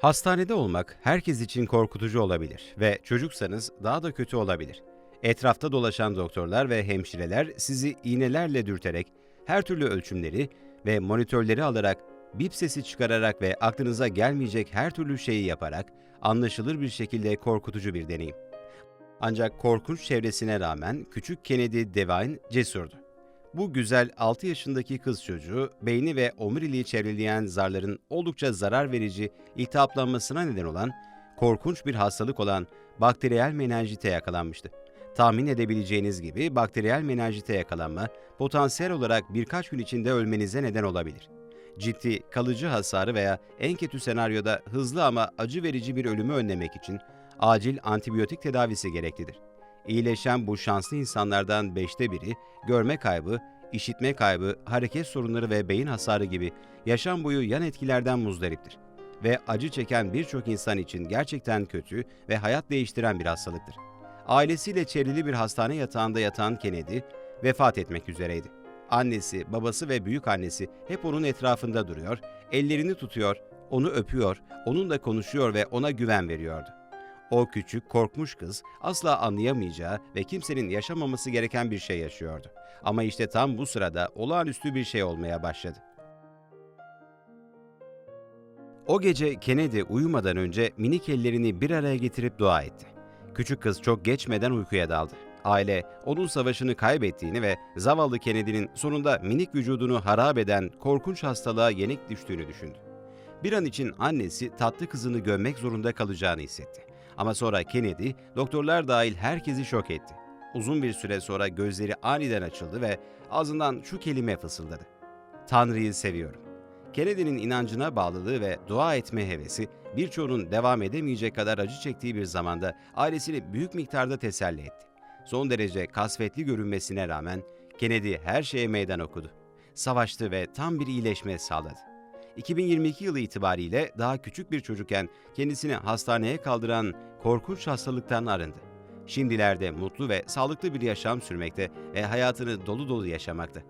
Hastanede olmak herkes için korkutucu olabilir ve çocuksanız daha da kötü olabilir. Etrafta dolaşan doktorlar ve hemşireler sizi iğnelerle dürterek, her türlü ölçümleri ve monitörleri alarak, bip sesi çıkararak ve aklınıza gelmeyecek her türlü şeyi yaparak anlaşılır bir şekilde korkutucu bir deneyim. Ancak korkunç çevresine rağmen küçük Kennedy Devine cesurdu. Bu güzel 6 yaşındaki kız çocuğu beyni ve omuriliği çevreleyen zarların oldukça zarar verici iltihaplanmasına neden olan korkunç bir hastalık olan bakteriyel menenjite yakalanmıştı. Tahmin edebileceğiniz gibi bakteriyel menenjite yakalanma potansiyel olarak birkaç gün içinde ölmenize neden olabilir. Ciddi, kalıcı hasarı veya en kötü senaryoda hızlı ama acı verici bir ölümü önlemek için acil antibiyotik tedavisi gereklidir. İyileşen bu şanslı insanlardan beşte biri görme kaybı, işitme kaybı, hareket sorunları ve beyin hasarı gibi yaşam boyu yan etkilerden muzdariptir. Ve acı çeken birçok insan için gerçekten kötü ve hayat değiştiren bir hastalıktır. Ailesiyle çevrili bir hastane yatağında yatan Kennedy vefat etmek üzereydi. Annesi, babası ve büyük annesi hep onun etrafında duruyor, ellerini tutuyor, onu öpüyor, onunla konuşuyor ve ona güven veriyordu. O küçük, korkmuş kız asla anlayamayacağı ve kimsenin yaşamaması gereken bir şey yaşıyordu. Ama işte tam bu sırada olağanüstü bir şey olmaya başladı. O gece Kennedy uyumadan önce minik ellerini bir araya getirip dua etti. Küçük kız çok geçmeden uykuya daldı. Aile onun savaşını kaybettiğini ve zavallı Kennedy'nin sonunda minik vücudunu harap eden korkunç hastalığa yenik düştüğünü düşündü. Bir an için annesi tatlı kızını gömmek zorunda kalacağını hissetti. Ama sonra Kennedy, doktorlar dahil herkesi şok etti. Uzun bir süre sonra gözleri aniden açıldı ve ağzından şu kelime fısıldadı. Tanrı'yı seviyorum. Kennedy'nin inancına bağlılığı ve dua etme hevesi birçoğunun devam edemeyecek kadar acı çektiği bir zamanda ailesini büyük miktarda teselli etti. Son derece kasvetli görünmesine rağmen Kennedy her şeye meydan okudu. Savaştı ve tam bir iyileşme sağladı. 2022 yılı itibariyle daha küçük bir çocukken kendisini hastaneye kaldıran korkunç hastalıktan arındı. Şimdilerde mutlu ve sağlıklı bir yaşam sürmekte ve hayatını dolu dolu yaşamakta.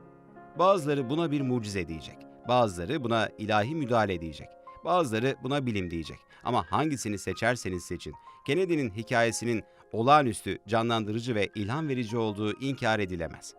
Bazıları buna bir mucize diyecek. Bazıları buna ilahi müdahale diyecek. Bazıları buna bilim diyecek. Ama hangisini seçerseniz seçin. Kennedy'nin hikayesinin olağanüstü, canlandırıcı ve ilham verici olduğu inkar edilemez.